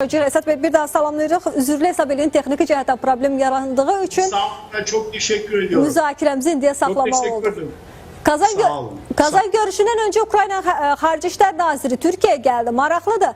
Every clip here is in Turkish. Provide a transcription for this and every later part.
Hocam Esat Bey bir daha salamlayırıq. Üzürlü hesab edin texniki cəhətdən problem yarandığı üçün Sağ çok teşekkür ediyorum. müzakirəmizi indiyə Çok saxlamaq teşekkür oldu. ederim. Kazan, Sağ gö- olun. Kazan görüşündən öncə Ukrayna Xa- Xarici İşlər Naziri Türkiyəyə gəldi. Maraqlıdır.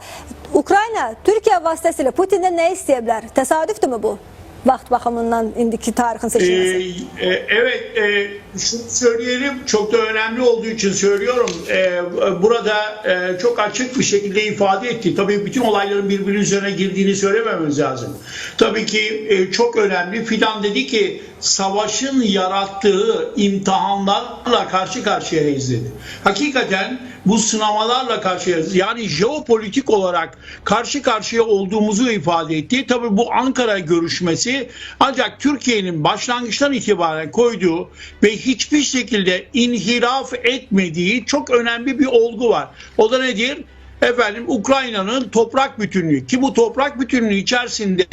Ukrayna Türkiyə vasitəsilə Putindən nə istəyə bilər? Təsadüfdürmü bu? Vaxt baxımından indiki tarixin Ee, seçilməsi. e, evet, e, şunu söyleyelim, çok da önemli olduğu için söylüyorum. E, burada e, çok açık bir şekilde ifade etti. Tabii bütün olayların birbirinin üzerine girdiğini söylememiz lazım. Tabii ki e, çok önemli. Fidan dedi ki savaşın yarattığı imtihanlarla karşı karşıyayız dedi. Hakikaten bu sınamalarla karşıyayız. Yani jeopolitik olarak karşı karşıya olduğumuzu ifade etti. Tabii bu Ankara görüşmesi ancak Türkiye'nin başlangıçtan itibaren koyduğu ve hiçbir şekilde inhiraf etmediği çok önemli bir olgu var. O da nedir? Efendim Ukrayna'nın toprak bütünlüğü ki bu toprak bütünlüğü içerisinde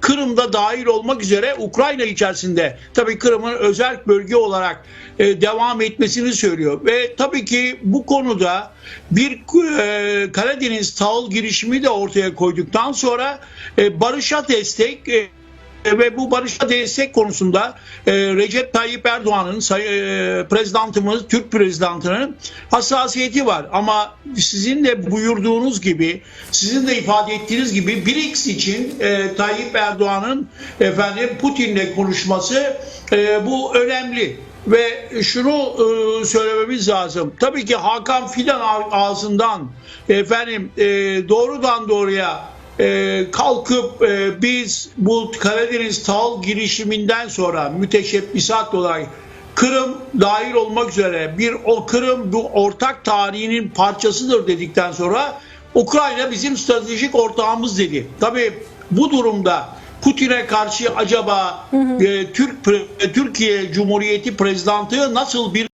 Kırım'da dahil olmak üzere Ukrayna içerisinde tabii Kırım'ın özel bölge olarak e, devam etmesini söylüyor ve tabii ki bu konuda bir e, Karadeniz tahıl girişimi de ortaya koyduktan sonra e, barışa destek e, ve bu barışa destek konusunda e, Recep Tayyip Erdoğan'ın e, prezidentimiz, Türk prezidentinin hassasiyeti var. Ama sizin de buyurduğunuz gibi, sizin de ifade ettiğiniz gibi BRICS için e, Tayyip Erdoğan'ın efendim Putin'le konuşması e, bu önemli. Ve şunu e, söylememiz lazım. Tabii ki Hakan Fidan ağ- ağzından efendim e, doğrudan doğruya e, kalkıp e, biz bu Karadeniz tahıl girişiminden sonra müteşebbisat olarak Kırım dahil olmak üzere bir o Kırım bu ortak tarihinin parçasıdır dedikten sonra Ukrayna bizim stratejik ortağımız dedi. Tabii bu durumda Putin'e karşı acaba e, Türk Türkiye Cumhuriyeti Prezidenti nasıl bir